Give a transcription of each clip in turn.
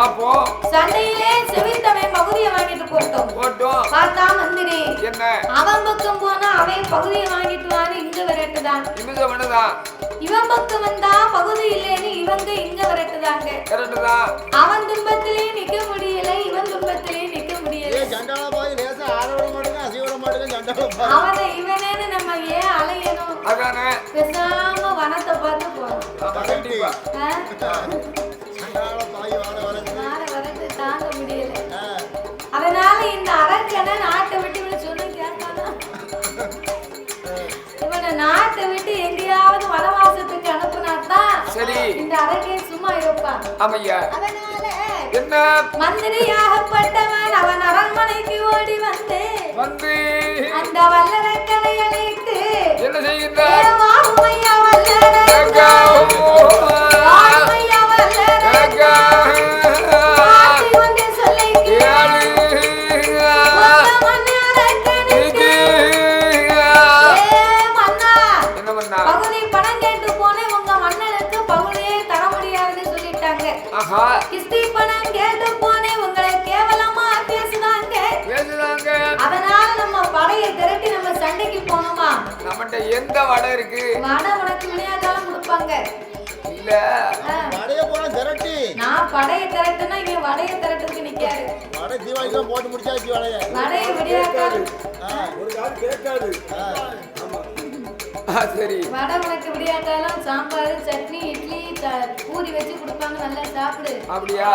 பாப்போம் சண்டையிலே செவித்தவன் பகுதியை வாங்கிட்டு போட்டோம் போட்டோம் பார்த்தா மந்திரி என்ன? அவன் பக்கம் போனா அவன் பகுதியை வாங்கிட்டு வான்னு இங்க விரட்டுதான். இமித பண்ணதான் இவன் பக்கம் வந்தா பகுதி இல்லைன்னு இவங்க இங்க விரட்டுதாங்க. கரெக்டு தான் அவன் துன்பத்திலே நிக்க முடியல இவன் துன்பத்திலே நிக்க முடியல. சண்டாள பாய் லேசா ஆட விட மாட்டேங்க அசைய விட மாட்டேங்க சண்டாள பாய். அவனை இவனேன்னு நம்ம ஏன் அலையணும்? அதானே? பேசாம வனத்தை பார்த்து போறோம் கண்டிப்பா. தாங்க முடியல. அதனால இந்த அரக்கனை நாட்டை விட்டு இவனை இவனை நாட்டை விட்டு எங்கேயாவது வனவாசத்துக்கு அனுப்புனாதான் இந்த அரக்கன் சும்மா இருப்பான். ஆமையா. அதனால என்ன? மந்திரியாகப்பட்டவன் அவன் அரண்மனைக்கு ஓடி வந்து வந்து அந்த வல்லரக்கனை அழைத்து என்ன செய்கின்றார்? "ஏ வாருமையா வல்லரக்கா, கிஸ்தி பணம் கேட்டு போனேன் உங்களை கேவலமா பேசுனாங்க அதனால நம்ம படையை திரட்டி நம்ம சண்டைக்கு போனோமா? நம்மகிட்ட எந்த வடை இருக்கு? வடை உனக்கு விளையாட்டாலும் கொடுப்பாங்க. இல்ல. ஆ, வடைய போனா திரட்டி. நான் படையை திரட்டுனா இவன் வடையை திரட்டுறதுக்கு நிக்காரு. வடை தீபாவளிக்கு போட்டு முடிச்சாச்சு வடைய. வடையை ஆ, ஒரு கால் கேட்காது. ஆ. ஆ, சரி. வடை உனக்கு விளையாட்டாலும் சாம்பார் சட்னி இட்லி பூரி வச்சு கொடுப்பாங்க நல்லா சாப்பிடு. அப்படியா?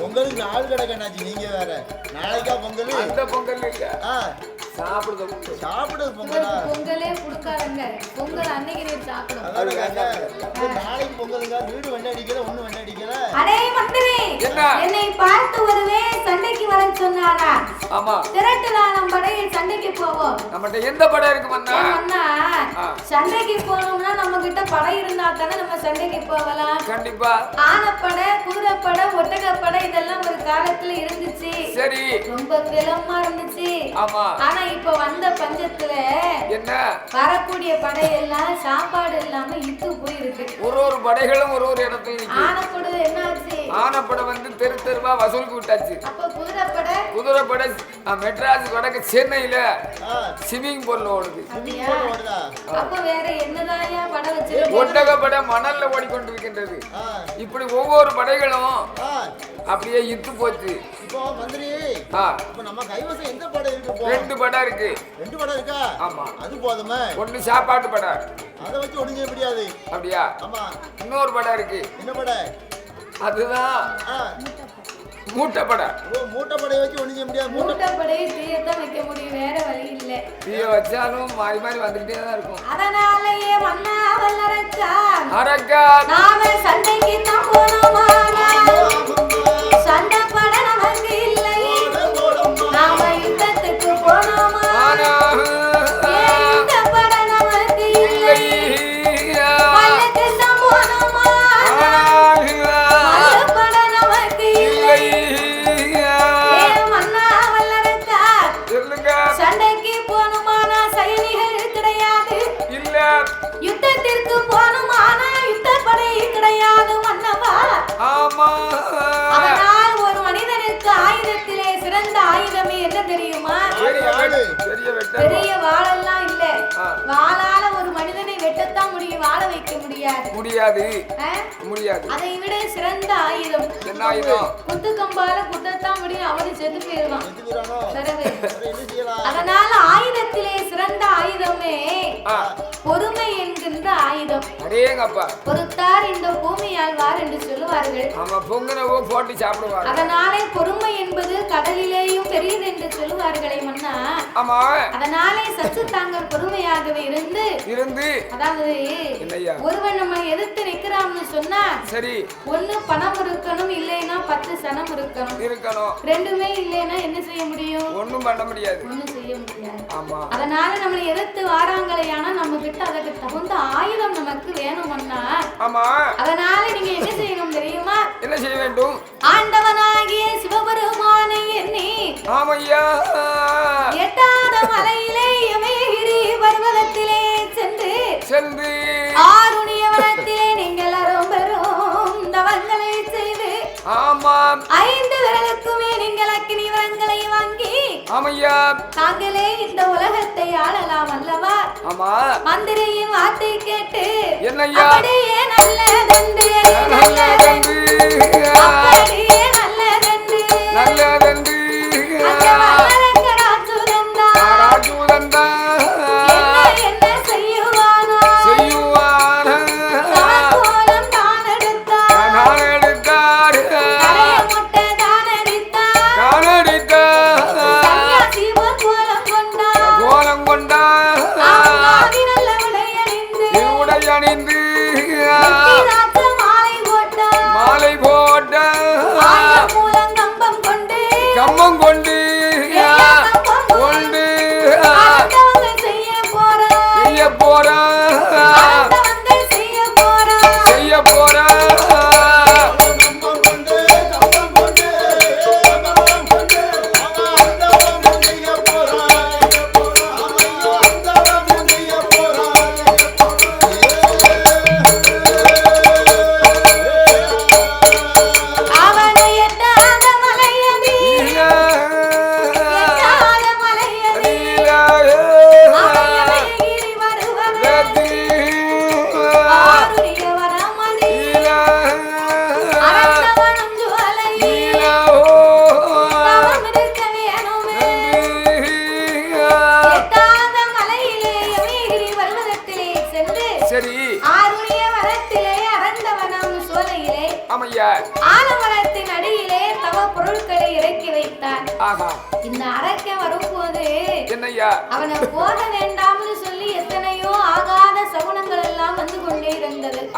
பொங்கலுக்கு நாள் கிடக்கண்ணாச்சு நீங்க வேற. நாளைக்கா பொங்கல்? அந்த பொங்கல் இல்ல ஆ, சாப்பிடுறது பொங்கல். சாப்பிடுறது பொங்கலா? இவருக்கு பொங்கலே கொடுக்காதங்க. பொங்கல் அன்னைக்கு நீ சாப்பிடும். அதாவது கேட்டா, இது நாளைக்கு பொங்கலுங்க வீடு வெண்ணை அடிக்கல ஒண்ணு வெண்ணை அடிக்கல? அடே மந்திரி என்ன? பார்த்து சண்டைக்கு வர சொன்னாரா? ஆமா. திரட்டுலாம் நம் படையில் சண்டைக்கு போவோம். நம்மகிட்ட எந்த படம் இருக்கு மன்னா? ஏன்னா ஆ. சண்டைக்கு போனோம்னா நம்ம கிட்ட படை இருந்தா தானே நம்ம சண்டைக்கு போகலாம். கண்டிப்பா. ஆனப்படை குதிரைப்படை ஒட்டகப்படை இதெல்லாம் ஒரு காலத்துல இருந்துச்சு. சரி. ரொம்ப விலமா இருந்துச்சு. ஆமா. ஆனா இப்ப வந்த பஞ்சத்துல என்ன? வரக்கூடிய படையெல்லாம் சாப்பாடு இல்லாம இத்து போயிருக்கு. ஒரு ஒரு படைகளும் ஒரு ஒரு இடத்துல ஆனப்படை என்னாச்சு? ஆனப்படை வந்து தெரு தெருவா வசூலுக்கு விட்டாச்சு. அப்ப குதிரைப்படை? குதிரைப்படை மெட்ராஸ் வடக்கு சென்னையில ஆ, ஸ்விம்மிங் பூல்ல ஓடுது. அப்ப வேற என்னதாயா படை வச்சிருக்க ஒட்டகப்படை மணல்ல ஓடிக்கொண்டிருக்கின்றது. இப்படி ஒவ்வொரு படைகளும் அப்படியே இத்து போச்சு. இப்போ மந்திரி. ஆ. இப்ப நம்ம கைவசம் எந்த படம் இருக்கு ரெண்டு படம் இருக்கு. ரெண்டு படம் இருக்கா? ஆமா. அது போதுமே. ஒண்ணு சாப்பாட்டு படம். அதை வச்சு ஒண்ணுங்க முடியாது. அப்படியா? ஆமா. இன்னொரு படம் இருக்கு. என்ன படம்? அதுதான். ஆ, மூட்டை படம் ஓ மூட்டை படையை வச்சு ஒண்ணுங்க முடியாது. மூட்டை மூட்டைப்படையை தீயத்தான் வைக்க முடியும். வேற வழி இல்ல. தீய வச்சாலும் மாறி மாறி வந்துகிட்டே தான் இருக்கும். அதனாலயே மன்னா வல்லரச்சா அரக்கா நாம சண்டைக்கு தான் முடியாது. முடியாது. அதை விட சிறந்த ஆயுதம். என்ன ஆயுதம்? குத்து கம்பால குத்தத்தான் முடியும் அவனு செத்து செய்யலாம்? அதனால ஆயுதத்திலே சிறந்த ஆயுதமே பொறுமை என்கின்ற ஆயுதம். அடேங்கப்பா. பொறுத்தார் இந்த பூமியால் வார் என்று சொல்லுவார்கள். ஆமா பொங்கனவோ போட்டு சாப்பிடுவாங்க அதனாலே பொறுமை என்பது கடலிலேயும் பெரியது என்று சொல்லுவார்களே. மன்னா ஆமா. அதனாலே சற்று தாங்கள் பொறுமையாகவே இருந்து இருந்து. அதாவது ஒருவன் நம்ம எதிர்த்து நிக்கிறான்னு சொன்னா சரி. ஒண்ணு பணம் இருக்கணும் இல்லைன்னா பத்து சனம் இருக்கணும். இருக்கணும். ரெண்டுமே இல்லைன்னா என்ன செய்ய முடியும்? ஒண்ணும் பண்ண முடியாது. ஒண்ணும் முடியாது. அதனால நம்மளை எதிர்த்து வாராங்களையானா நம்ம கிட்ட அதற்கு தகுந்த ஆயுதம் நமக்கு வேணும்னா அதனால நீங்க என்ன செய்யணும் தெரியுமா? என்ன செய்ய வேண்டும்? ஆண்டவனாகிய சிவபெருமானை எண்ணி ஆமையா. எட்டாத மலையிலே இமயகிரி பர்வதத்திலே சென்று சென்று ஆருணிய வனத்திலே நீங்கள் அரும் பெரும் தவங்களை செய்து ஆமாம். ஐந்து விரலுக்குமே நீங்கள் அக்கினி வரங்களை வாங்கி ஆமையா. தாங்களே இந்த உலகத்தை ஆளலாம் அல்லவா? ஆமா. மந்திரியின் வார்த்தை கேட்டு என்னய்யா? அப்படியே நல்லதென்று நல்லதென்று. அப்படியே நல்லதென்று. நல்லதென்று. அந்த கொண்டான் கோலம் கொண்டா ஆவி நல்ல உடையணிந்து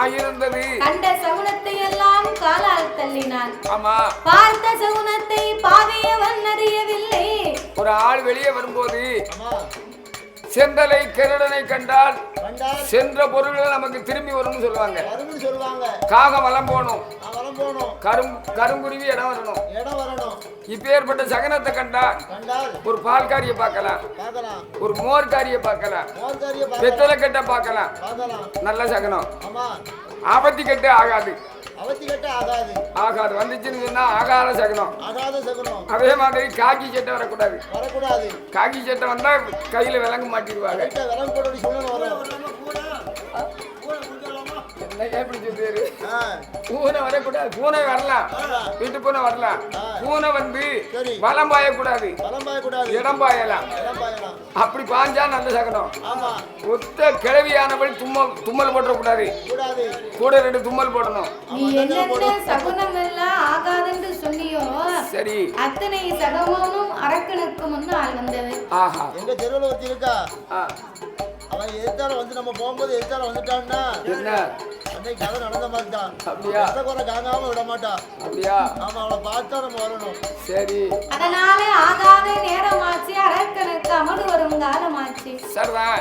இருந்தது இருந்தது கண்ட சகுனத்தை எல்லாம் காலால் தள்ளினான். ஆமா. பார்த்த சகுனத்தை பாவியவன் அறியவில்லை ஒரு ஆள் வெளியே வரும்போது ஆமா. செந்தலை கருடனை கண்டால் கண்டால் சென்ற பொருள்கள் நமக்கு திரும்பி வரும்னு சொல்லுவாங்க. காகம் வலம் போகணும். நான் வரம் போகணும். கரும் கருங்குருவி இடம் வரணும். இடம் வரணும். இப்பேற்பட்ட சகனத்தை கண்டா கண்டால் ஒரு பால்காரியை பார்க்கலாம். பார்க்கலாம். ஒரு மோர்காரியை பார்க்கலாம். வெத்தலை கட்டை பார்க்கலாம். பார்க்கலாம். நல்ல சகனம். ஆமா. ஆபத்தி கட்டு ஆகாது. ஆகாது. ஆகாது. வந்துச்சுன்னு சொன்னா ஆகாத சகனம். ஆகாத சகுனம். அதே மாதிரி காக்கி சட்டை வரக்கூடாது. வரக்கூடாது. காக்கி சட்டை வந்தா கையில விலங்கு மாட்டிடுவாங்க. பூனை வரக்கூடாது. பூனை வரலாம். வீட்டு பூனை வரலாம். பூனை வந்து சரி. வலம் பாயக்கூடாது. வலம் பாயக்கூடாது. இடம் பாயலாம். இடம் பாயலாம். அப்படி பாஞ்சா நல்ல சகனம். ஆமா. ஒத்த கிழவியானபடி தும்மல் தும்மல் போட்டக்கூடாது கூடாது கூட ரெண்டு தும்மல் போடணும். நீ என்னென்ன சகுனம் எல்லாம் ஆகாதென்று சொன்னியோ சரி. அத்தனை சகமும் அரக்கனுக்கு முன்னால் வந்தது. ஆஹா. எங்க தெருவில் ஒருத்தி இருக்கா. அவன் எதிர்த்தால வந்து நம்ம போகும்போது எதிர்த்தால வந்துட்டான்னா? என்ன? அன்னைக்கு கதை நடந்த மாதிரி தான். அப்படியா? குறை காங்காம விட மாட்டான் அப்படியா? ஆமா அவளை பார்த்தா நம்ம வரணும். சரி. அதனால ஆகாத நேரமாச்சு அரக்கனுக்கு அமடு வரும் காலமாச்சு.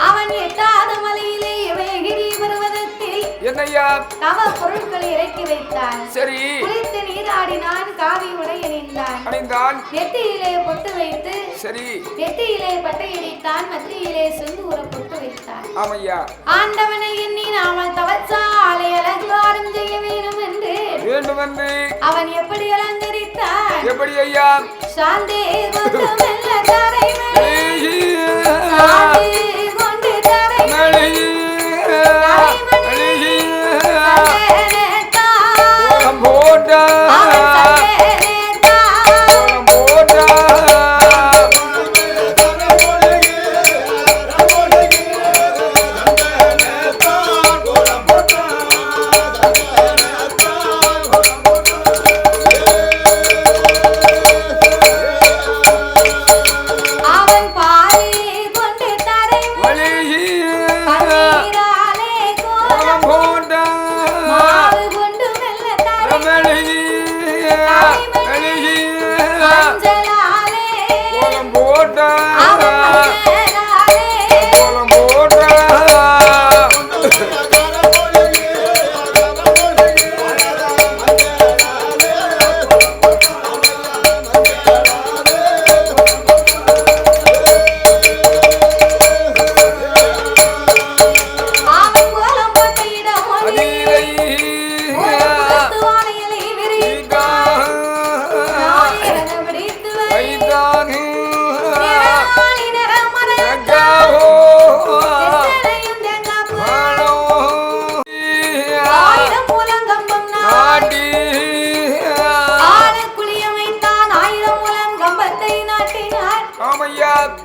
அவன் எட்டாத மலையிலே இவைகிரி பருவதத்தில் என்னய்யா? தவ பொருட்களை இறக்கி வைத்தான் சரி. குளித்து நீராடினான் காவி உடை அணிந்தான் அணிந்தான் நெத்தியிலே பொட்டு வைத்து சரி. நெத்தியிலே பட்டை எரித்தான் மத்தியிலே செந்தூர பொட்டு வைத்தான். ஆமையா. ஆண்டவனை எண்ணி நாமல் தவச்சாலை அலங்காரம் செய்ய வேண்டும் என்று. வேண்டுமென்று. அவன் எப்படி அலங்கரித்தான்? எப்படி ஐயா? சாந்தே கொண்டு மெல்ல தரை மேலே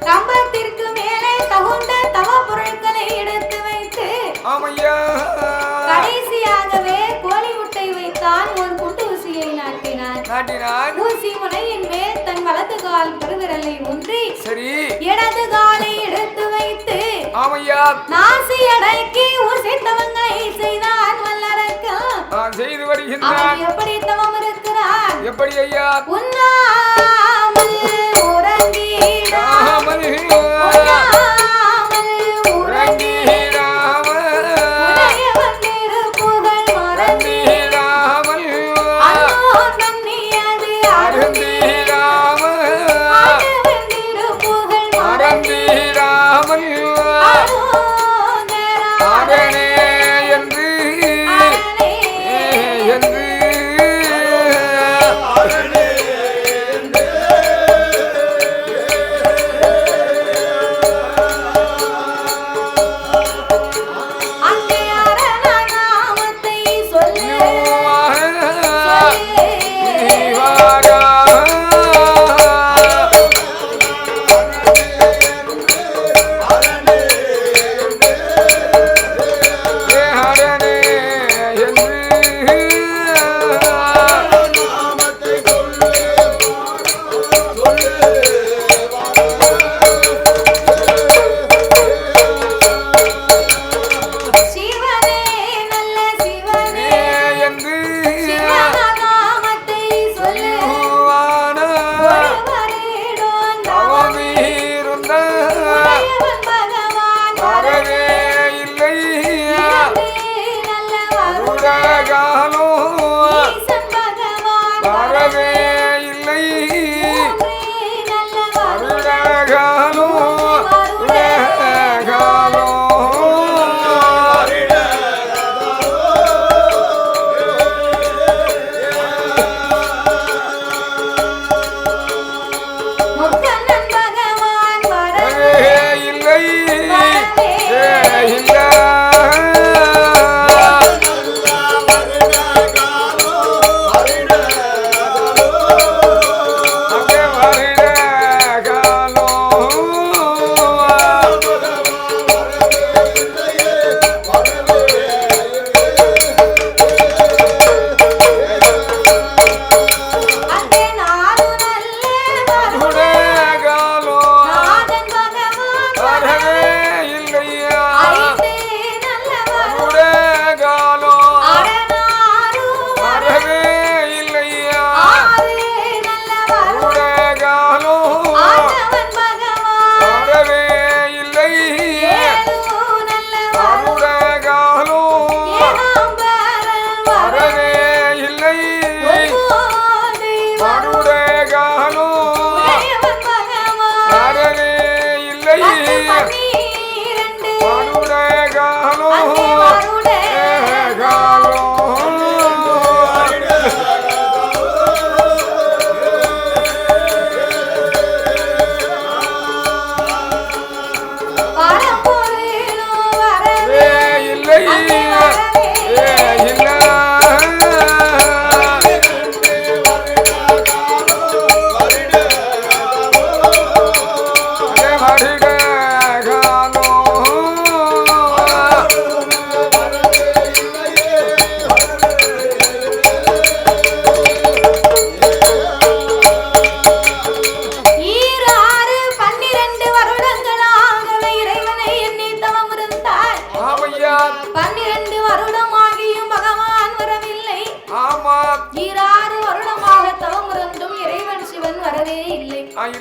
கம்பத்திற்கு மேலே தகுந்த தவ பொருட்களை எடுத்து வைத்து கடைசியாகவே கோழி முட்டை வைத்தான் ஒரு நாட்டினான் ஊசிமுனை என்று தன் வலது கால் பெருவிரலை ஊன்றி சரி. இடது காலை எடுத்து வைத்து ஆமையா. நாசி அடக்கி ஊசித்தவங்களை செய்தான் வல்லரக்கா. செய்து வருகின்றான். எப்படி தவம் இருக்கிறார் எப்படி ஐயா? உன்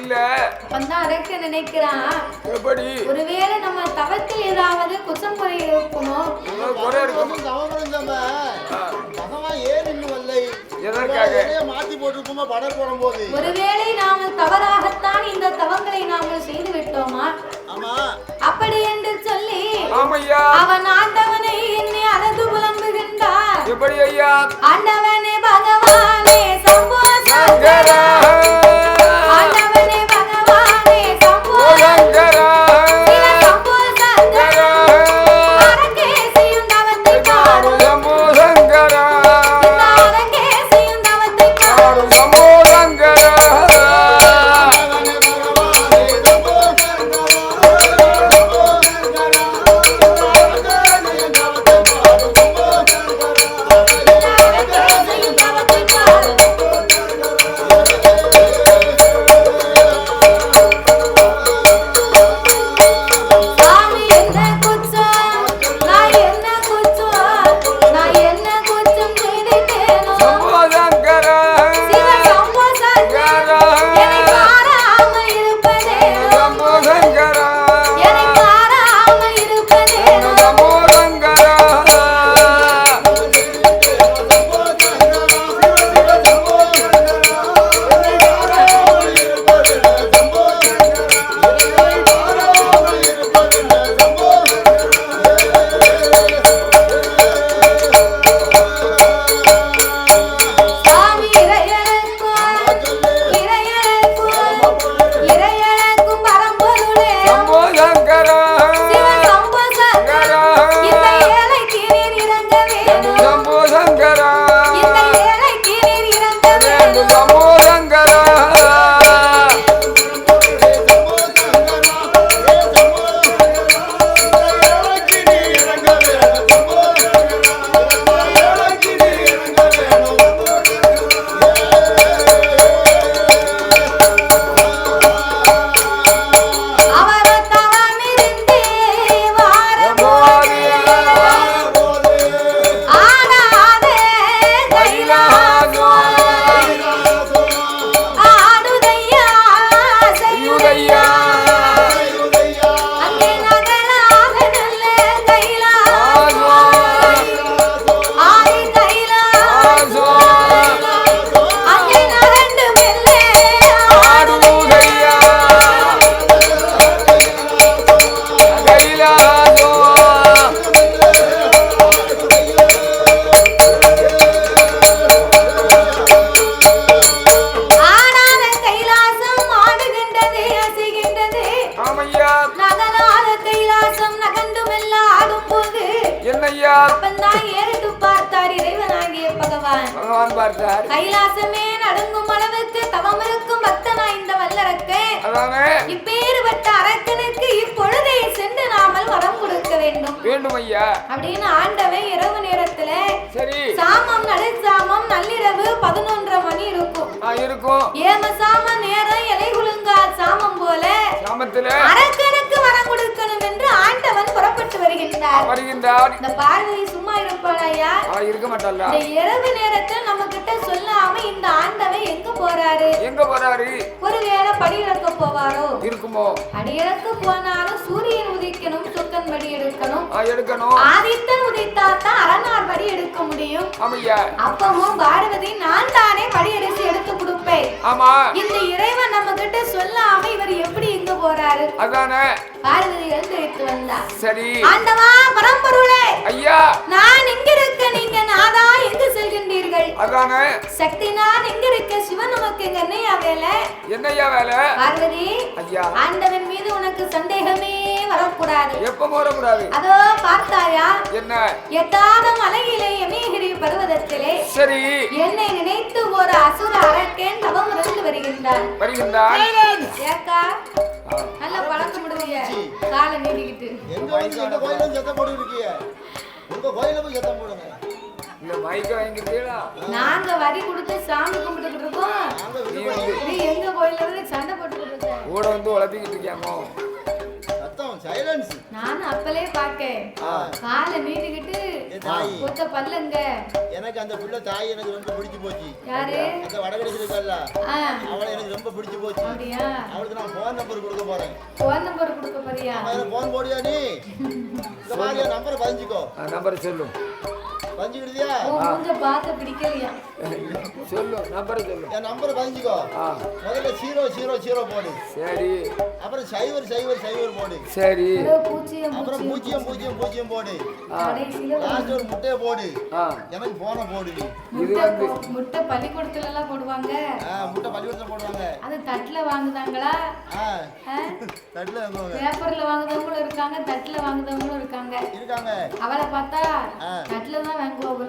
இல்ல. அப்பந்தான் அதற்கு நினைக்கிறான். எப்படி? ஒருவேளை நம்ம தவத்தில் ஏதாவது குசம் குறை இருக்குமோ? குறை இருக்கும்? தவம் தவமா ஏன் இன்னும் ஒருவேளை நாம தவறாகத்தான் இந்த தவங்களை நாம செய்து விட்டோமா? ஆமா. சொல்லி அவன் ஆண்டவனை என்னை அழகு புலம்புகின்றார். ஆண்டவனே பகவானே சம்போ ஐயா அப்பந்தான் ஏறிட்டு பார்த்தார் இறைவனாகிய பகவான். பகவான் பார்த்தார். கைலாசமே நடுங்கும் அளவுக்கு தவம் இருக்கும் பக்தனா இந்த வல்லரக்கு. இப்பேறுபட்ட அரக்கனுக்கு இப்பொழுதே சென்று நாமல் வரம் கொடுக்க வேண்டும். வேண்டும் ஐயா அப்படின்னு ஆண்டவன் இரவு நேரத்துல சரி. சாமம் நடுசாமம் நள்ளிரவு பதினொன்றரை மணி இருக்கும். இருக்கும். ஏம சாம நேரம் இலை குலுங்கா சாமம் போல சாமத்துல? அரக்கனுக்கு வரம் கொடுக்கணும் என்று ஆண்டவன் புறப்பட்டு வருகின்றார். வருகின்றார். இந்த பார்வதி சும்மா இருப்பாளையா ஆ இருக்க மாட்டல்ல இந்த இரவு நேரத்தில் நம்ம கிட்ட சொல்லாம இந்த ஆண்டவன் எங்க போறாரு? எங்க போறாரு? ஒருவேளை போவாரோ இருக்குமோ? படியிறக்க போனாலும் சூரியன் உதிக்கணும் சுக்கன் படி எடுக்கணும். எடுக்கணும். ஆதித்தன் உதித்தாத்தான் அரணார் படி எடுக்க முடியும். ஆமையா. அப்பவும் பார்வதி நான் தானே படி எடுத்து எடுத்து கொடுப்பேன். ஆமா. இந்த இறைவன் நம்ம கிட்ட சொல்லாம இவர் எப்படி எங்க போறாரு? அதானே. பார்வதி எழுந்திருத்து வந்தா சரி. ஆண்டவா பரம்பொருளே. ஐயா. நான் எங்க இருக்க நீங்க நாதா எங்கு செல்கின்றீர்கள். அதானே? சக்தி நான் எங்க இருக்க சிவன் உனக்கு எங்க என்னையா வேலை? என்னய்யா வேலை? பார்வதி ஐயா. ஆண்டவன் மீது உனக்கு சந்தேகமே வரக்கூடாது. எப்ப போடக்கூடாது அதோ பார்த்தாயா? என்ன? எட்டாத மலையிலே எமேகிரி பர்வதத்திலே சரி. என்னை நினைத்து ஒரு அசுர அரக்கன் தவம் இருந்து வருகின்றான். வருகின்றான். ஏக்கா நல்ல பழக்கம் முடிய காலை நீட்டிக்கிட்டு. எங்க வந்து எங்க கோயிலும் சத்தம் போட்டு இருக்கீங்க? உங்க கோயில போய் சத்தம் போடுங்க. இந்த மைக்க வாங்கிட்டீங்களா? நாங்க வரி கொடுத்து சாமி கும்பிட்டுக்கிட்டு இருக்கோம். நீ எங்க இருந்து சண்டை போட்டுக்கிட்டு இருக்க? கூட வந்து உழப்பிக்கிட்டு இருக்கியாமோ? சைலன்ஸ் நானும் அப்பலே ஆ, காலை நீட்டிக்கிட்டு கொத்த பல்லங்க. எனக்கு அந்த பிள்ளை தாய் எனக்கு ரொம்ப பிடிச்சு போச்சு. யாரு? அந்த வடகடிச்சு இருக்கல்ல அவளை எனக்கு ரொம்ப பிடிச்சு போச்சு. அவளுக்கு நான் ஃபோன் நம்பர் கொடுக்க போறேன். போன் நம்பர் கொடுக்க போறியா? ஃபோன் போடியா நீ? இந்த மாதிரி நம்பரை பதிஞ்சுக்கோ. நம்பரை சொல்லு. பதிஞ்சுக்கிட்டியா மூஞ்ச பார்க்க பிடிக்கலையா? சொல்லு நம்பரை சொல்லு. என் நம்பரை பதிஞ்சுக்கோ. முதல்ல ஜீரோ ஜீரோ ஜீரோ போடு. சரி. அப்புறம் சைவர் சைவர் சைவர் போடு. சரி. அப்புறம் பூஜ்ஜியம் பூஜ்ஜியம் பூஜ்ஜியம் போடு. லாஸ்ட் ஒரு முட்டையை போடு. எனக்கு போன போடு இது முட்டை வந்து முட்டை பள்ளிக்கூடத்துல எல்லாம் போடுவாங்க. முட்டை பள்ளிக்கூடத்தில் போடுவாங்க. அது தட்டுல வாங்குதாங்களா? தட்டில் வாங்குவாங்க. பேப்பர்ல வாங்குறவங்களும் இருக்காங்க தட்டுல வாங்குறவங்களும் இருக்காங்க. இருக்காங்க. அவளை பார்த்தா. தட்டுல தான் வாங்குவாங்க.